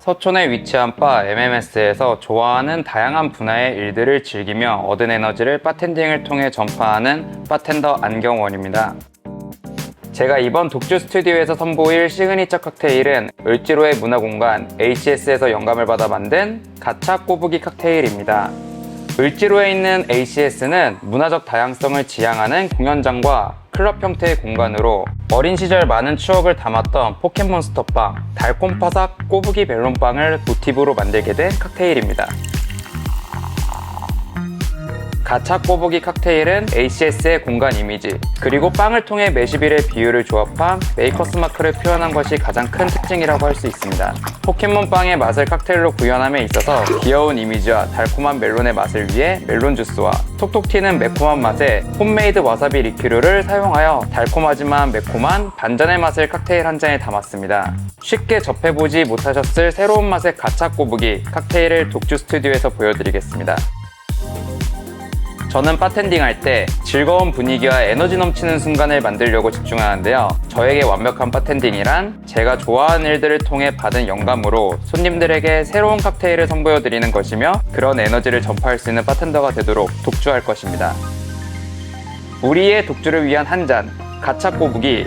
서촌에 위치한 바 MMS에서 좋아하는 다양한 분야의 일들을 즐기며 얻은 에너지를 바텐딩을 통해 전파하는 바텐더 안경원입니다. 제가 이번 독주 스튜디오에서 선보일 시그니처 칵테일은 을지로의 문화공간 ACS에서 영감을 받아 만든 가차 꼬부기 칵테일입니다. 을지로에 있는 ACS는 문화적 다양성을 지향하는 공연장과 클럽 형태의 공간으로 어린 시절 많은 추억을 담았던 포켓몬스터빵, 달콤바삭 꼬부기 멜론빵을 모티브로 만들게 된 칵테일입니다. 가차 꼬부기 칵테일은 ACS의 공간 이미지, 그리고 빵을 통해 메시빌의 비율을 조합한 메이커스 마크를 표현한 것이 가장 큰 특징이라고 할 수 있습니다. 포켓몬 빵의 맛을 칵테일로 구현함에 있어서 귀여운 이미지와 달콤한 멜론의 맛을 위해 멜론 주스와 톡톡 튀는 매콤한 맛에 홈메이드 와사비 리큐르를 사용하여 달콤하지만 매콤한 반전의 맛을 칵테일 한 잔에 담았습니다. 쉽게 접해보지 못하셨을 새로운 맛의 가차 꼬부기 칵테일을 독주 스튜디오에서 보여드리겠습니다. 저는 바텐딩 할 때 즐거운 분위기와 에너지 넘치는 순간을 만들려고 집중하는데요. 저에게 완벽한 바텐딩이란 제가 좋아하는 일들을 통해 받은 영감으로 손님들에게 새로운 칵테일을 선보여 드리는 것이며 그런 에너지를 전파할 수 있는 바텐더가 되도록 독주할 것입니다. 우리의 독주를 위한 한 잔, 가차꼬북이